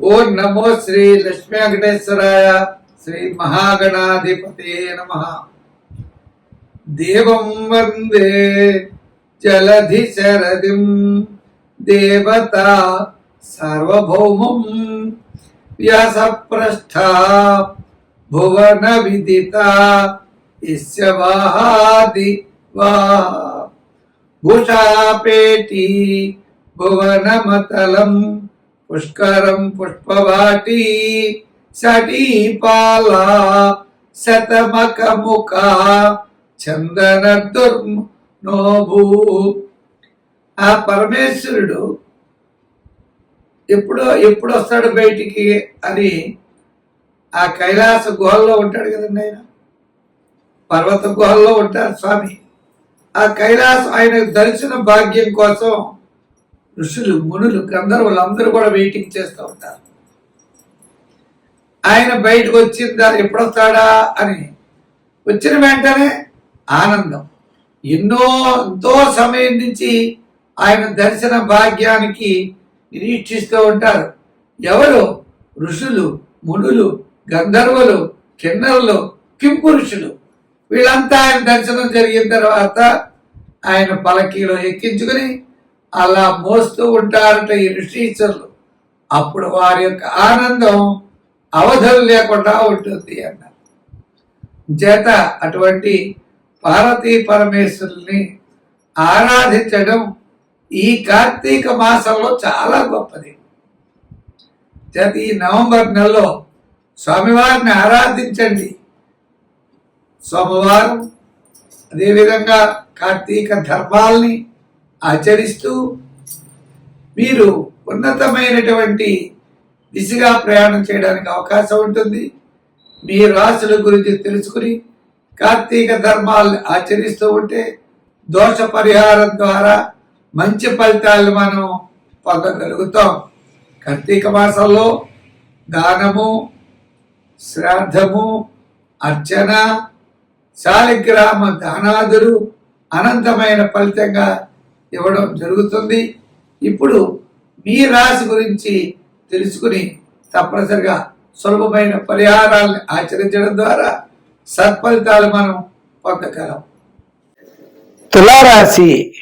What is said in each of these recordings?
ఓం నమో శ్రీ లక్ష్మీ వెంకటేశ్వరాయ శ్రీ మహాగణాధిపతే నమ దేవం వందే జలధి శరదిం దేవత సార్వభౌమం వ్యాసప్రస్థ భువన విదిత ఇస్యవాహాది వా భూషాపేటి భువనమతలం పుష్కరం పుష్పవాటి సటీపాల శతమకముఖ చందన దుర్నోభూ. ఆ పరమేశ్వరుడు ఎప్పుడో ఎప్పుడు వస్తాడు బయటికి అని ఆ కైలాస గుహల్లో ఉంటాడు కదండి ఆయన. పర్వత గుహల్లో ఉంటారు స్వామి. ఆ కైలాసం ఆయన దర్శన భాగ్యం కోసం ఋషులు మునులు గంధర్వులు అందరూ కూడా వెయిటింగ్ చేస్తూ ఉంటారు. ఆయన బయటకు వచ్చిందా ఎప్పుడొస్తాడా అని వచ్చిన వెంటనే ఆనందం. ఎన్నో ఎంతో సమయం నుంచి ఆయన దర్శన భాగ్యానికి నిరీక్షిస్తూ ఉంటారు. ఎవరు? ఋషులు మునులు గంధర్వులు కిన్నరులు కింపురుషులు వీళ్ళంతా ఆయన దర్శనం జరిగిన తర్వాత ఆయన పలకీలో ఎక్కించుకుని అలా మోస్తూ ఉంటారట ఈ ఋషీశ్వరులు. అప్పుడు వారి యొక్క ఆనందం అవధులు లేకుండా ఉంటుంది అన్నారు. చేత అటువంటి పార్వతీ పరమేశ్వరుల్ని ఆరాధించడం ఈ కార్తీక మాసంలో చాలా గొప్పది. చేత ఈ నవంబర్ నెలలో స్వామివారిని ఆరాధించండి. సోమవారం అదేవిధంగా కార్తీక ధర్మాల్ని ఆచరిస్తూ మీరు ఉన్నతమైనటువంటి దిశగా ప్రయాణం చేయడానికి అవకాశం ఉంటుంది. మీ రాశుల గురించి తెలుసుకుని కార్తీక ధర్మాలను ఆచరిస్తూ ఉంటే దోష పరిహారం ద్వారా మంచి ఫలితాలు మనం పొందగలుగుతాం. కార్తీక మాసంలో దానము శ్రాద్ధము అర్చన శాలిగ్రామ దానాదులు అనంతమైన ఫలితంగా ఇవ్వడం జరుగుతుంది. ఇప్పుడు మీ రాశి గురించి తెలుసుకుని తప్పనిసరిగా సులభమైన పరిహారాలను ఆచరించడం ద్వారా సత్ఫలితాలు మనం పొందగలం. తులారాశి.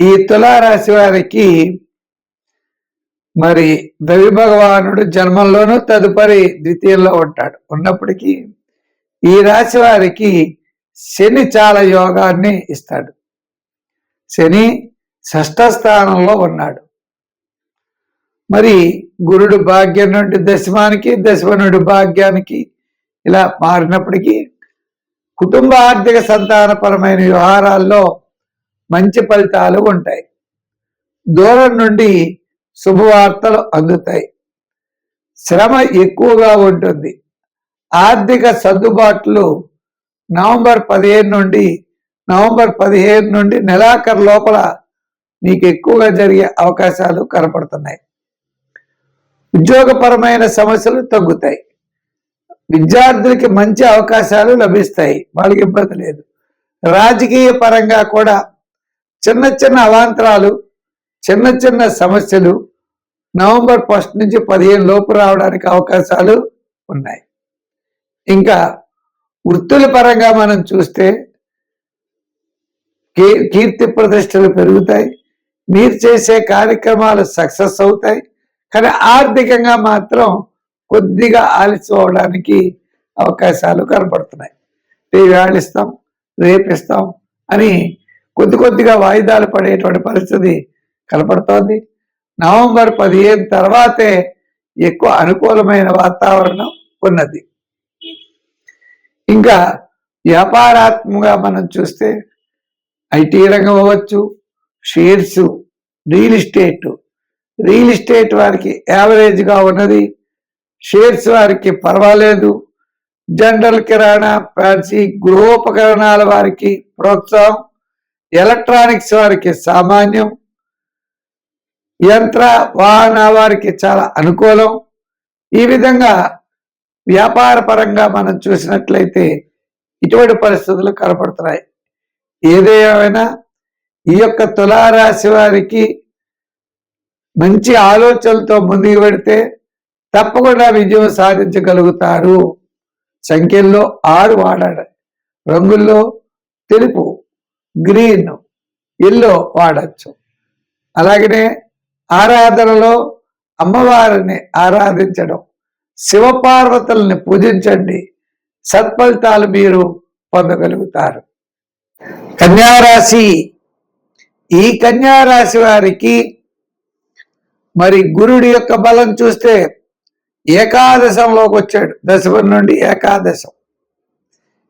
ఈ తులారాశి వారికి మరి రవి భగవానుడు జన్మంలోనూ తదుపరి ద్వితీయంలో ఉంటాడు. ఉన్నప్పటికీ ఈ రాశి వారికి శని చాలా యోగాన్ని ఇస్తాడు. శని షష్ఠ స్థానంలో ఉన్నాడు. మరి గురుడు భాగ్యం నుండి దశమానికి దశమనుడు భాగ్యానికి ఇలా మారినప్పటికీ కుటుంబ ఆర్థిక సంతానపరమైన వ్యవహారాల్లో మంచి ఫలితాలు ఉంటాయి. దూరం నుండి శుభవార్తలు అందుతాయి. శ్రమ ఎక్కువగా ఉంటుంది. ఆర్థిక సర్దుబాట్లు నవంబర్ పదిహేను నుండి నవంబర్ పదిహేను నుండి నెలాఖరు లోపల మీకు ఎక్కువగా జరిగే అవకాశాలు కనపడుతున్నాయి. ఉద్యోగపరమైన సమస్యలు తగ్గుతాయి. విద్యార్థులకి మంచి అవకాశాలు లభిస్తాయి. వాళ్ళకి ఇబ్బంది లేదు. రాజకీయ పరంగా కూడా చిన్న చిన్న అవాంతరాలు చిన్న చిన్న సమస్యలు నవంబర్ ఫస్ట్ నుంచి పదిహేను లోపు రావడానికి అవకాశాలు ఉన్నాయి. ఇంకా వృత్తుల పరంగా మనం చూస్తే కీర్తి ప్రతిష్టలు పెరుగుతాయి. మీరు చేసే కార్యక్రమాలు సక్సెస్ అవుతాయి. కానీ ఆర్థికంగా మాత్రం కొద్దిగా ఆలస్యం అవడానికి అవకాశాలు కనపడుతున్నాయి. టీవీ ఇస్తాం రేపిస్తాం అని కొద్ది కొద్దిగా వాయిదాలు పడేటువంటి పరిస్థితి కనపడుతోంది. నవంబర్ పదిహేను తర్వాతే ఎక్కువ అనుకూలమైన వాతావరణం ఉన్నది. ఇంకా వ్యాపారాత్మకంగా మనం చూస్తే ఐటీ రంగం అవ్వచ్చు shares real estate. Real estate వారికి యావరేజ్గా ఉన్నది. షేర్స్ వారికి పర్వాలేదు. జనరల్ కిరాణా ఫ్యాన్సీ గృహోపకరణాల వారికి ప్రోత్సాహం. ఎలక్ట్రానిక్స్ వారికి సామాన్యం. యంత్ర వాహన వారికి చాలా అనుకూలం. ఈ విధంగా వ్యాపార పరంగా మనం చూసినట్లయితే ఇటువంటి పరిస్థితులు కనపడుతున్నాయి. ఏదేమైనా ఈ యొక్క తులారాశి వారికి మంచి ఆలోచనలతో ముందుకు పెడితే తప్పకుండా విజయం సాధించగలుగుతారు. సంఖ్యల్లో ఆరు వాడాడు. రంగుల్లో తెలుపు గ్రీన్ ఎల్లో వాడచ్చు. అలాగనే ఆరాధనలో అమ్మవారిని ఆరాధించడం శివపార్వతుల్ని పూజించండి. సత్ఫలితాలు మీరు పొందగలుగుతారు. కన్యారాశి. ఈ కన్యారాశి వారికి మరి గురుడి యొక్క బలం చూస్తే ఏకాదశంలోకి వచ్చాడు. దశమం నుండి ఏకాదశం.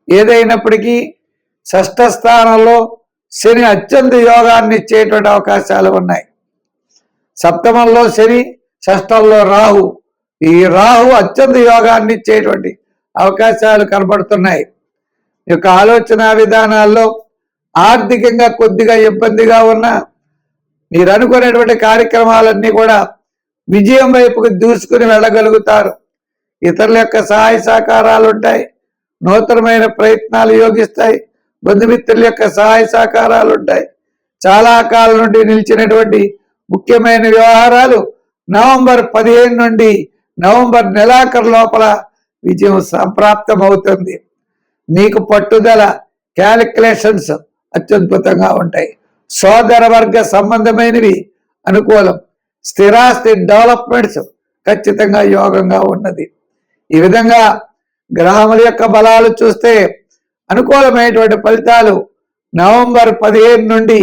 ఏదైనప్పటికీ షష్ఠ స్థానంలో శని అత్యంత యోగాన్ని ఇచ్చేటువంటి అవకాశాలు ఉన్నాయి. సప్తమంలో శని షష్టంలో రాహు. ఈ రాహు అత్యంత యోగాన్ని ఇచ్చేటువంటి అవకాశాలు కనబడుతున్నాయి. యొక్క ఆలోచన విధానాల్లో ఆర్థికంగా కొద్దిగా ఇబ్బందిగా ఉన్న మీరు అనుకునేటువంటి కార్యక్రమాలన్నీ కూడా విజయం వైపుకు దూసుకుని వెళ్ళగలుగుతారు. ఇతరుల యొక్క సహాయ సహకారాలు ఉంటాయి. నూతనమైన ప్రయత్నాలు యోగిస్తాయి. బంధుమిత్రుల యొక్క సహాయ సహకారాలు ఉంటాయి. చాలా కాలం నుండి నిలిచినటువంటి ముఖ్యమైన వ్యవహారాలు నవంబర్ పదిహేను నుండి నవంబర్ నెలాఖరు లోపల విజయం సంప్రాప్తమవుతుంది. మీకు పట్టుదల క్యాలిక్యులేషన్స్ అత్యద్భుతంగా ఉంటాయి. సోదర వర్గ సంబంధమైనవి అనుకూలం. స్థిరాస్తి డెవలప్మెంట్స్ ఖచ్చితంగా యోగంగా ఉన్నది. ఈ విధంగా గ్రహముల యొక్క బలాలు చూస్తే అనుకూలమైనటువంటి ఫలితాలు నవంబర్ పదిహేను నుండి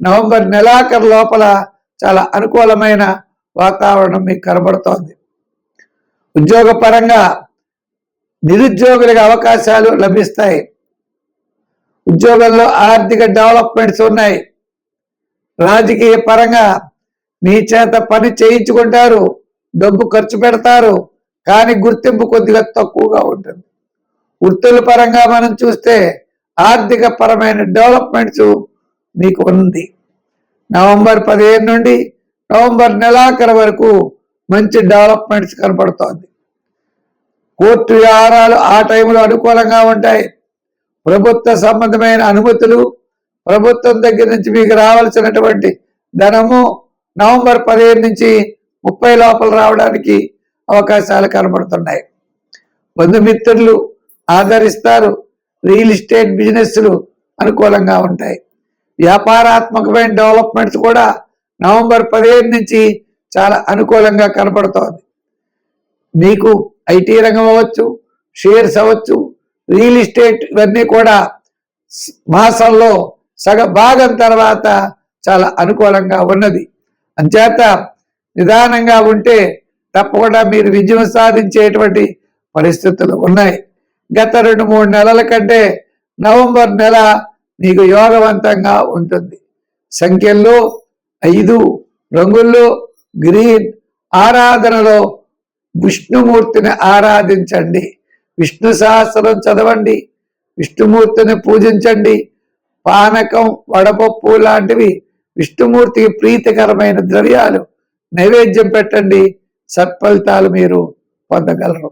నవంబర్ నెలాఖరు లోపల చాలా అనుకూలమైన వాతావరణం మీకు కనబడుతోంది. ఉద్యోగపరంగా నిరుద్యోగులకు అవకాశాలు లభిస్తాయి. ఉద్యోగంలో ఆర్థిక డెవలప్మెంట్స్ ఉన్నాయి. రాజకీయ పరంగా మీ చేత పని చేయించుకుంటారు డబ్బు ఖర్చు పెడతారు కానీ గుర్తింపు కొద్దిగా తక్కువగా ఉంటుంది. వృత్తుల పరంగా మనం చూస్తే ఆర్థిక పరమైన డెవలప్మెంట్స్ మీకు ఉంది. నవంబర్ పదిహేను నుండి నవంబర్ నెలాఖరు వరకు మంచి డెవలప్మెంట్స్ కనపడుతోంది. కోర్టు వ్యవహారాలు ఆ టైంలో అనుకూలంగా ఉంటాయి. ప్రభుత్వ సంబంధమైన అనుమతులు ప్రభుత్వం దగ్గర నుంచి మీకు రావాల్సినటువంటి ధనము నవంబర్ పదిహేను నుంచి ముప్పై లోపల రావడానికి అవకాశాలు కనబడుతున్నాయి. బంధుమిత్రులు ఆదరిస్తారు. రియల్ ఎస్టేట్ బిజినెస్లు అనుకూలంగా ఉంటాయి. వ్యాపారాత్మకమైన డెవలప్మెంట్స్ కూడా నవంబర్ పదిహేను నుంచి చాలా అనుకూలంగా కనపడుతోంది మీకు ఐటీ రంగం అవ్వచ్చు షేర్స్ అవ్వచ్చు రియల్ ఎస్టేట్ ఇవన్నీ కూడా మాసంలో సగ భాగం తర్వాత చాలా అనుకూలంగా ఉన్నది. అంచేత నిదానంగా ఉంటే తప్పకుండా మీరు విజయం సాధించేటువంటి పరిస్థితులు ఉన్నాయి. గత రెండు మూడు నెలల కంటే నవంబర్ నెల మీకు యోగవంతంగా ఉంటుంది. సంఖ్యల్లో ఐదు రంగుల్లో గ్రీన్ ఆరాధనలో విష్ణుమూర్తిని ఆరాధించండి. విష్ణు సహస్రం చదవండి విష్ణుమూర్తిని పూజించండి. పానకం వడపప్పు లాంటివి విష్ణుమూర్తికి ప్రీతికరమైన ద్రవ్యాలు నైవేద్యం పెట్టండి. సత్ఫలితాలు మీరు పొందగలరు.